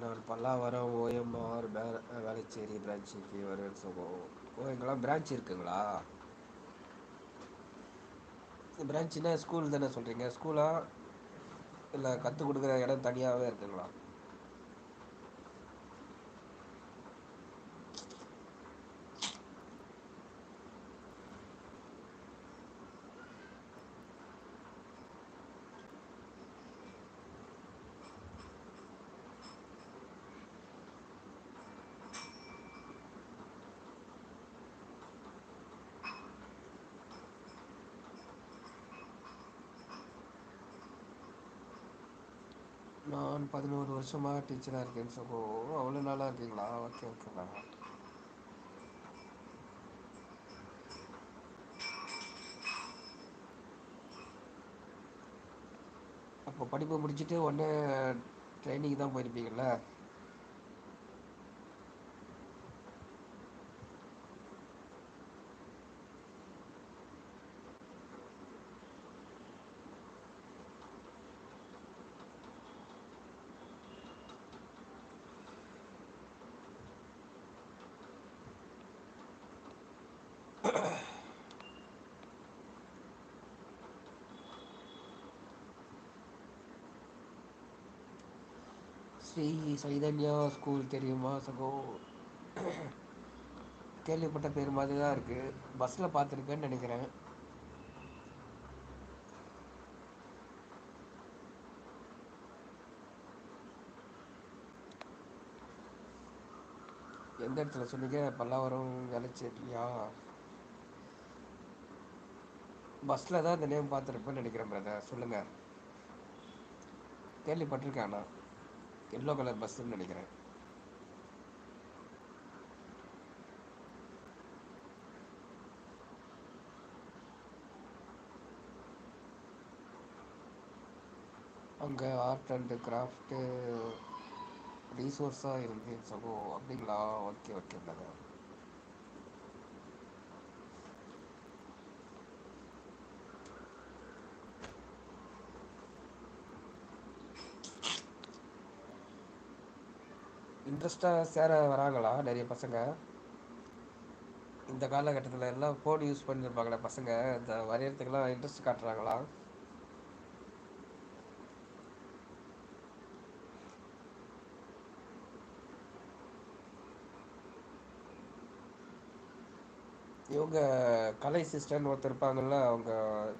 நான் Pallavaram OMR way Velachery பிரான்ச்சுக்கு வருவேன்னு சொன்னோம் ஓ இங்கெல்லாம் பிரான்ச் இருக்குங்களா? பிரான்ச்சுனா ஸ்கூல் தானே சொல்கிறீங்க ஸ்கூலா இல்லை கற்றுக் கொடுக்குற இடம் தனியாகவே இருக்குங்களா? நான் பதினோரு வருஷமாக டீச்சராக இருக்கேன்னு சொல்லோ அவ்வளோ நாளாக இருக்கீங்களா? ஓகே ஓகே மேம் அப்போ படிப்பு முடிச்சுட்டு உடனே ட்ரைனிங் தான் போயிருப்பீங்கள்ல ஸ்ரீ சைதன்யா ஸ்கூல் தெரியுமா சகோ கேள்விப்பட்ட பேர் மாதிரி தான் இருக்குது பஸ்ஸில் பார்த்துருக்கேன்னு நினைக்கிறேன். எந்த இடத்துல சொன்னீங்க? பல்லாவரம் இல்லையா பஸ்ஸில் தான் இந்த நேம் பார்த்துருப்பேன்னு நினைக்கிறேன் பிரதர் சொல்லுங்கள் கேள்விப்பட்டிருக்கேன் அண்ணா எல்லோ கலர் பஸ்ஸுன்னு நினைக்கிறேன். அங்கே ஆர்ட் அண்டு கிராஃப்ட்டு ரீசோர்ஸாக இருந்து சகோ அப்படிங்களா? ஓகே ஓகே பிரதர் இன்ட்ரெஸ்டாக சேர வராங்களா? நிறைய பசங்க. இந்த காலகட்டத்தில் எல்லாம் ஃபோன் யூஸ் பண்ணியிருப்பாங்களே பசங்க. இந்த வரையறதுக்கெல்லாம் இன்ட்ரெஸ்ட் காட்டுறாங்களா? இவங்க கலை சிஸ்டர்னு ஒருத்தர் இருப்பாங்கள்ல அவங்க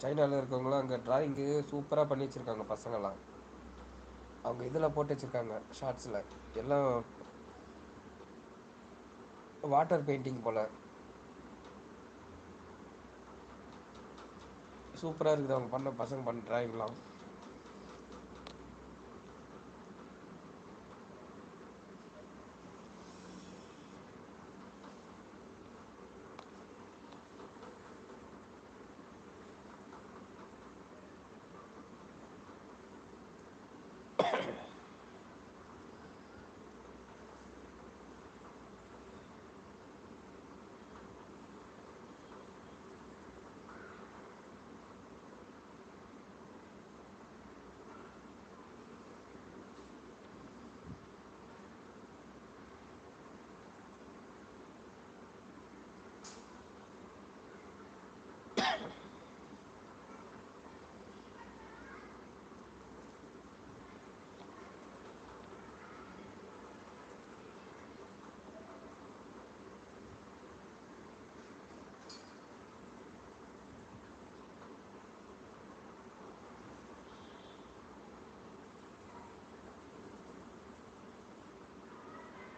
சைனாவில் இருக்கவங்களாம் அங்கே டிராயிங்கு சூப்பராக பண்ணி வச்சுருக்காங்க பசங்கள்லாம் அவங்க இதில் போட்டு வச்சுருக்காங்க ஷார்ட்ஸில் எல்லாம் வாட்டர் பெயிண்டிங் போல். சூப்பராக இருக்குது அவங்க பண்ண பசங்க பண்ண ட்ராயிங்லாம்